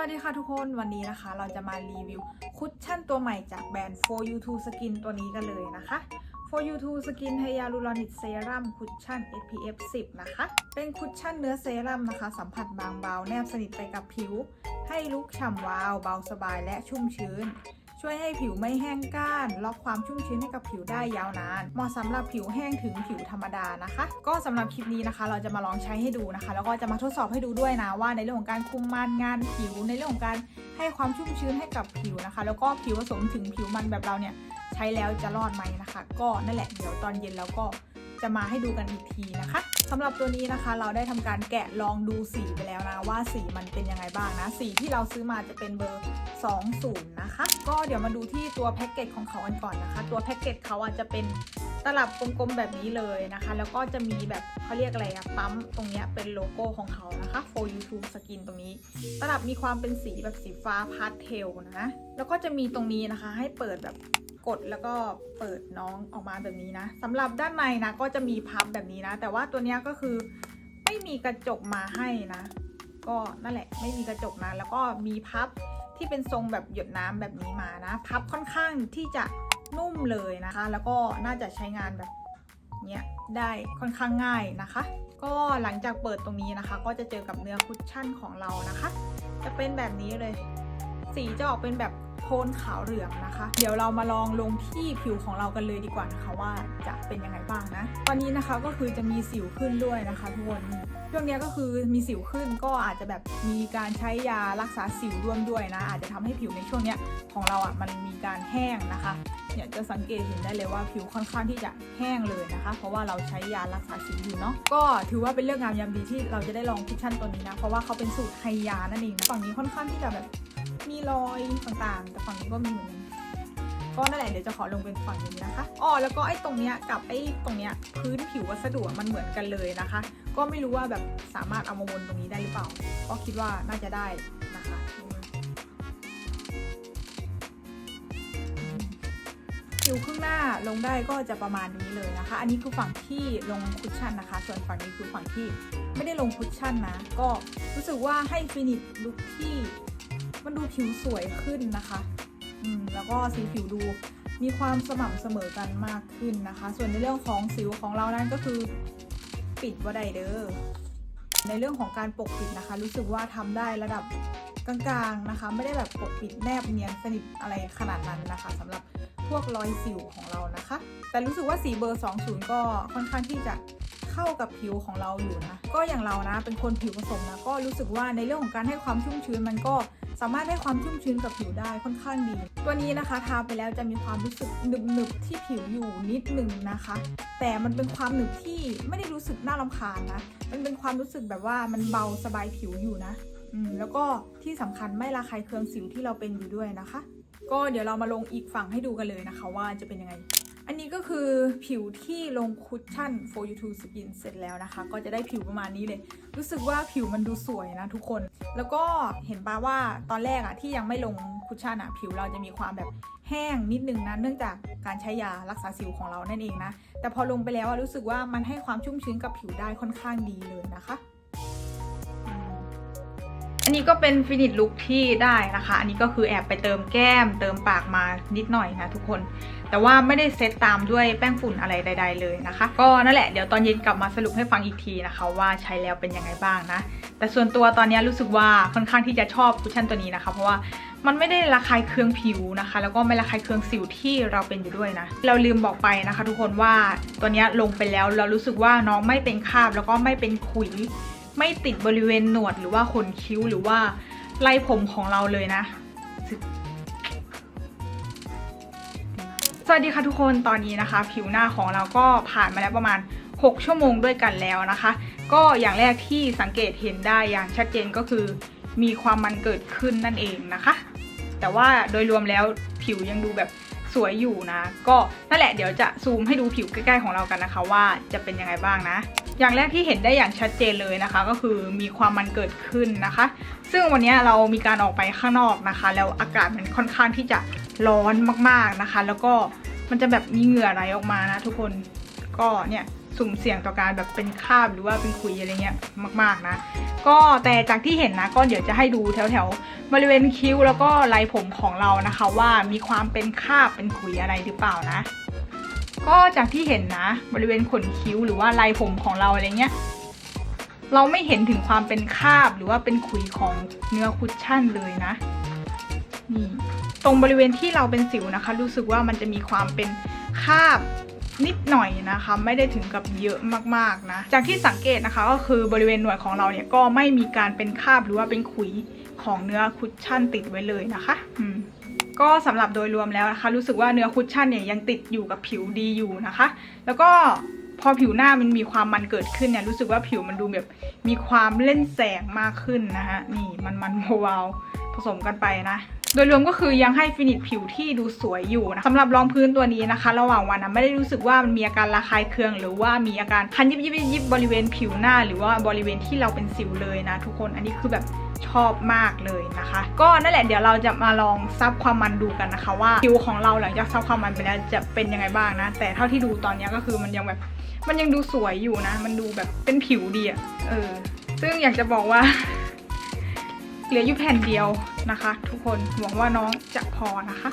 วัสดีค่ะทุกคนวันนี้นะคะ เราจะมารีวิวคุชชั่นตัวใหม่จากแบรนด์ For You To Skin ตัวนี้กันเลยนะคะ For You To Skin Hyaluronic Serum คุชชั่น SPF 10 นะคะ เป็นคุชชั่นเนื้อเซรั่มนะคะ สัมผัสบางเบาแนบสนิทไปกับผิว ให้ลุกฉ่ำวาว เบาสบายและชุ่มชื้น ช่วยให้ผิวไม่แห้งก้านล็อกความชุ่มชื้นให้กับผิวได้ยาวนาน เหมาะสำหรับผิวแห้งถึงผิวธรรมดานะคะ ก็สำหรับคลิปนี้นะคะ เราจะมาลองใช้ให้ดูนะคะ แล้วก็จะมาทดสอบให้ดูด้วยนะว่า ในเรื่องของการคุมมันงานผิวในเรื่องของการให้ความชุ่มชื้นให้กับผิวนะคะ แล้วก็ผิวผสมถึงผิวมันแบบเราเนี่ยใช้แล้วจะรอดไหมนะคะ ก็นั่นแหละเดี๋ยวตอนเย็นแล้วก็จะมาให้ดูกันอีกทีนะคะ สำหรับตัวนี้นะคะ เราได้ทำการแกะลองดูสีไปแล้วนะว่าสีมันเป็นยังไงบ้างนะ สีที่เราซื้อมาจะเป็นเบอร์ 20 นะคะ ก็เดี๋ยวมาดูที่ตัวแพ็กเกจของเขากันก่อนนะคะ ตัวแพ็กเกจเขาอาจจะเป็นตลับกลมๆแบบนี้เลยนะคะ แล้วก็จะมีแบบเขาเรียกอะไรอะปั๊มตรงเนี้ยเป็นโลโก้ของเขานะคะ for you to skin ตรงนี้ ตลับมีความเป็นสีแบบสีฟ้าพาสเทลนะ แล้วก็จะมีตรงนี้นะคะให้เปิดแบบ กดแล้วก็เปิดน้องออกมาแบบนี้นะสำหรับด้านในนะก็จะมีพับแบบนี้นะ แต่ว่าตัวนี้ก็คือไม่มีกระจกมาให้นะ ก็นั่นแหละไม่มีกระจกนะ แล้วก็มีพับที่เป็นทรงแบบหยดน้ำแบบนี้มานะ พับค่อนข้างที่จะนุ่มเลยนะคะ แล้วก็น่าจะใช้งานแบบเนี้ยได้ค่อนข้างง่ายนะคะ ก็หลังจากเปิดตรงนี้นะคะ ก็จะเจอกับเนื้อคุชชั่นของเรานะคะ จะเป็นแบบนี้เลย สีจะออกเป็นแบบ ทนขาวเหลืองนะคะ เดี๋ยวเรามาลองลงที่ผิวของเรากันเลยดีกว่านะคะว่าจะเป็นยังไงบ้างนะ ตอนนี้นะคะก็คือจะมีสิวขึ้นด้วยนะคะทุกคนช่วงนี้ก็คือมีสิวขึ้นก็อาจจะแบบมีการใช้ยารักษาสิวร่วมด้วยนะ อาจจะทำให้ผิวในช่วงนี้ของเราอะมันมีการแห้งนะคะเนี่ยจะสังเกตเห็นได้เลยว่าผิวค่อนข้างที่จะแห้งเลยนะคะ เพราะว่าเราใช้ยารักษาสิวอยู่เนาะก็ถือว่าเป็นเรื่องงามยามดีที่เราจะได้ลองคุชชั่นตัวนี้นะเพราะว่าเขาเป็นสูตรไฮยานั่นเองนะฝั่งนี้ค่อนข้างที่จะแบบ มีรอยต่างๆ แต่ฝั่งนี้ก็มีเหมือนกันก็นั่นแหละเดี๋ยวจะขอลงเป็นฝั่งนี้นะคะอ๋อแล้วก็ไอ้ตรงเนี้ยกับไอ้ตรงเนี้ยพื้นผิววัสดุมันเหมือนกันเลยนะคะ ก็ไม่รู้ว่าแบบสามารถเอามาวนตรงนี้ได้หรือเปล่า ก็คิดว่าน่าจะได้นะคะผิวครึ่งหน้าลงได้ก็จะประมาณนี้เลยนะคะ อันนี้คือฝั่งที่ลงคุชชั่นนะคะ ส่วนฝั่งนี้คือฝั่งที่ไม่ได้ลงคุชชั่นนะ ก็รู้สึกว่าให้ฟินิชลุคที่ ดูผิวสวยขึ้นนะคะอืมแล้วก็สีผิวดูมีความสม่ำเสมอกันมากขึ้นนะคะ ส่วนในเรื่องของสิวของเรานั้นก็คือปิดว่าไดเด้อในเรื่องของการปกปิดนะคะ รู้สึกว่าทำได้ระดับกลางๆนะคะ ไม่ได้แบบปกปิดแนบเนียนสนิทอะไรขนาดนั้นนะคะสำหรับพวกรอยสิวของเรานะคะ แต่รู้สึกว่าสีเบอร์ 20 ก็ค่อนข้างที่จะ เข้ากับผิวของเราอยู่นะ ก็อย่างเรานะ เป็นคนผิวผสมนะ ก็รู้สึกว่าในเรื่องของการให้ความชุ่มชื้นมันก็สามารถให้ความชุ่มชื้นกับผิวได้ค่อนข้างดี ตัวนี้นะคะทาไปแล้วจะมีความรู้สึกหนึบๆที่ผิวอยู่นิดหนึ่งนะคะ แต่มันเป็นความหนึบที่ไม่ได้รู้สึกน่ารำคาญนะ มันเป็นความรู้สึกแบบว่ามันเบาสบายผิวอยู่นะ อืม แล้วก็ที่สำคัญไม่ระคายเคืองสิวที่เราเป็นอยู่ด้วยนะคะ ก็เดี๋ยวเรามาลงอีกฝั่งให้ดูกันเลยนะคะ ว่าจะเป็นยังไง อันนี้ก็คือผิวที่ลงคุชชั่น for you to skin เสร็จแล้วนะคะ ก็จะได้ผิวประมาณนี้เลย รู้สึกว่าผิวมันดูสวยนะทุกคน แล้วก็เห็นปะว่าตอนแรกอะที่ยังไม่ลงคุชชั่นอะผิวเราจะมีความแบบแห้งนิดนึงนะเนื่องจากการใช้ยารักษาสิวของเรานั่นเองนะ แต่พอลงไปแล้วรู้สึกว่ามันให้ความชุ่มชื้นกับผิวได้ค่อนข้างดีเลยนะคะ อันนี้ก็เป็นฟินิชลุคที่ได้นะคะ อันนี้ก็คือแอบไปเติมแก้ม เติมปากมานิดหน่อยนะทุกคน แต่ว่าไม่ได้เซตตามด้วยแป้งฝุ่นอะไรใด ๆ เลยนะคะ ก็นั่นแหละเดี๋ยวตอนเย็นกลับมาสรุปให้ฟังอีกทีนะคะ ว่าใช้แล้วเป็นยังไงบ้างนะ แต่ส่วนตัวตอนนี้รู้สึกว่าค่อนข้างที่จะชอบคุชชั่นตัวนี้นะคะ เพราะว่ามันไม่ได้ระคายเคืองผิวนะคะ แล้วก็ไม่ระคายเคืองสิวที่เราเป็นอยู่ด้วยนะ เราลืมบอกไปนะคะ ทุกคนว่าตัวนี้ลงไปแล้วเรารู้สึกว่าน้องไม่เป็นคราบแล้วก็ไม่เป็นขุย ไม่ติดบริเวณหนวดหรือว่าขนคิ้วหรือว่าไล่ผมของเราเลยนะ สวัสดีค่ะทุกคนตอนนี้นะคะ ผิวหน้าของเราก็ผ่านมาแล้วประมาณ 6 ชั่วโมงด้วยกันแล้วนะคะ ก็อย่างแรกที่สังเกตเห็นได้อย่างชัดเจนก็คือ มีความมันเกิดขึ้นนั่นเองนะคะ แต่ว่าโดยรวมแล้วผิวยังดูแบบ วยอยู่นะ ก็นั่นแหละเดี๋ยวจะซูมให้ดูผิวใกล้ๆของเรากันนะคะ ว่าจะเป็นยังไงบ้างนะ อย่างแรกที่เห็นได้อย่างชัดเจนเลยนะคะ ก็คือมีความมันเกิดขึ้นนะคะ ซึ่งวันนี้เรามีการออกไปข้างนอกนะคะ แล้วอากาศมันค่อนข้างที่จะร้อนมากๆนะคะ แล้วก็มันจะแบบมีเหงื่อไหลออกมานะทุกคนก็เนี่ย สุ่มเสี่ยงต่อการแบบเป็นคราบหรือว่าเป็นขุยอะไรเงี้ยมากๆนะ ก็แต่จากที่เห็นนะก็เดี๋ยวจะให้ดูแถวๆบริเวณคิ้วแล้วก็ลายผมของเรานะคะ ว่ามีความเป็นคราบเป็นขุยอะไรหรือเปล่านะ ก็จากที่เห็นนะ บริเวณขนคิ้วหรือว่าลายผมของเราอะไรเงี้ยเราไม่เห็นถึงความเป็นคราบหรือว่าเป็นขุยของเนื้อคุชชั่นเลยนะนี่ตรงบริเวณที่เราเป็นสิวนะคะ รู้สึกว่ามันจะมีความเป็นคราบ นิดหน่อยนะคะ ไม่ได้ถึงกับเยอะมากๆนะ จากที่สังเกตนะคะก็คือบริเวณหนวดของเราเนี่ยก็ไม่มีการเป็นคราบหรือว่าเป็นขุยของเนื้อคุชชั่นติดไว้เลยนะคะอืมก็สำหรับโดยรวมแล้วนะคะ รู้สึกว่าเนื้อคุชชั่นเนี่ยยังติดอยู่กับผิวดีอยู่นะคะ แล้วก็พอผิวหน้ามันมีความมันเกิดขึ้นเนี่ยรู้สึกว่าผิวมันดูแบบมีความเล่นแสงมากขึ้นนะคะนี่มันมันวาว สมกันไปนะ โดยรวมก็คือยังให้ฟินิชผิวที่ดูสวยอยู่นะสำหรับรองพื้นตัวนี้นะคะ ระหว่างวันนะไม่ได้รู้สึกว่ามันมีอาการระคายเคือง หรือว่ามีอาการคันยิบยิบยิบยิบบริเวณผิวหน้า หรือว่าบริเวณที่เราเป็นสิวเลยนะ ทุกคนอันนี้คือแบบชอบมากเลยนะคะ ก็นั่นแหละเดี๋ยวเราจะมาลองซับความมันดูกันนะคะ ว่าผิวของเราหลังจากซับความมันไปแล้วจะเป็นยังไงบ้างนะ แต่เท่าที่ดูตอนนี้ก็คือมันยังแบบมันยังดูสวยอยู่นะ มันดูแบบเป็นผิวดีอะเออ ซึ่งอยากจะบอกว่า เหลืออยู่แผ่นเดียวนะคะ ทุกคนหวังว่าน้องจะพอนะคะ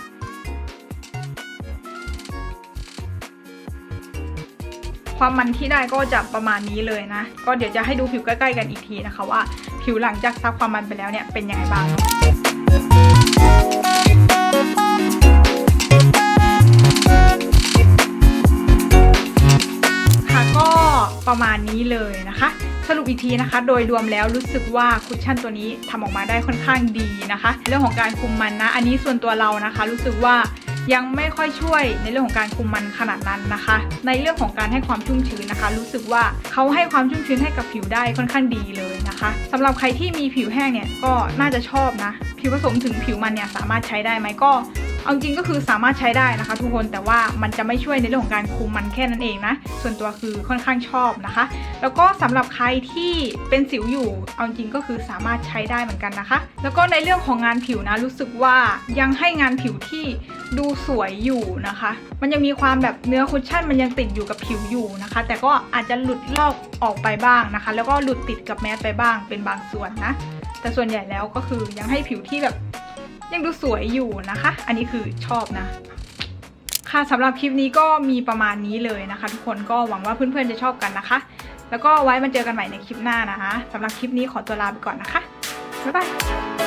ความมันที่ได้ก็จะประมาณนี้เลยนะ ก็เดี๋ยวจะให้ดูผิวใกล้ๆกันอีกทีนะคะว่า ผิวหลังจากซับความมันไปแล้วเนี่ยเป็นยังไงบ้าง ทีนะคะ โดยรวมแล้วรู้สึกว่าคุชชั่นตัวนี้ทำออกมาได้ค่อนข้างดีนะคะ เรื่องของการคุมมันนะ อันนี้ส่วนตัวเรานะคะ รู้สึกว่ายังไม่ค่อยช่วยในเรื่องของการคุมมันขนาดนั้นนะคะ ในเรื่องของการให้ความชุ่มชื้นนะคะ รู้สึกว่าเขาให้ความชุ่มชื้นให้กับผิวได้ค่อนข้างดีเลยนะคะสำหรับใครที่มีผิวแห้งเนี่ยก็น่าจะชอบนะ ผิวผสมถึงผิวมันเนี่ยสามารถใช้ได้ไหมก็ เอาจริงก็คือสามารถใช้ได้นะคะ ทุกคนแต่ว่ามันจะไม่ช่วยในเรื่องของการคุมมันแค่นั้นเองนะ ส่วนตัวคือค่อนข้างชอบนะคะ แล้วก็สำหรับใครที่เป็นสิวอยู่เอาจริงก็คือสามารถใช้ได้เหมือนกันนะคะ แล้วก็ในเรื่องของงานผิวนะรู้สึกว่ายังให้งานผิวที่ดูสวยอยู่นะคะ มันยังมีความแบบเนื้อคุชชั่นมันยังติดอยู่กับผิวอยู่นะคะ แต่ก็อาจจะหลุดลอกออกไปบ้างนะคะ แล้วก็หลุดติดกับแมสไปบ้างเป็นบางส่วนนะ แต่ส่วนใหญ่แล้วก็คือยังให้ผิวที่แบบ ยังดูสวยอยู่นะคะ อันนี้คือชอบนะ ค่ะสำหรับคลิปนี้ก็มีประมาณนี้เลยนะคะ ทุกคนก็หวังว่าเพื่อนๆจะชอบกันนะคะ แล้วก็ไว้มาเจอกันใหม่ในคลิปหน้านะคะสำหรับคลิปนี้ขอตัวลาไปก่อนนะคะบ๊ายบาย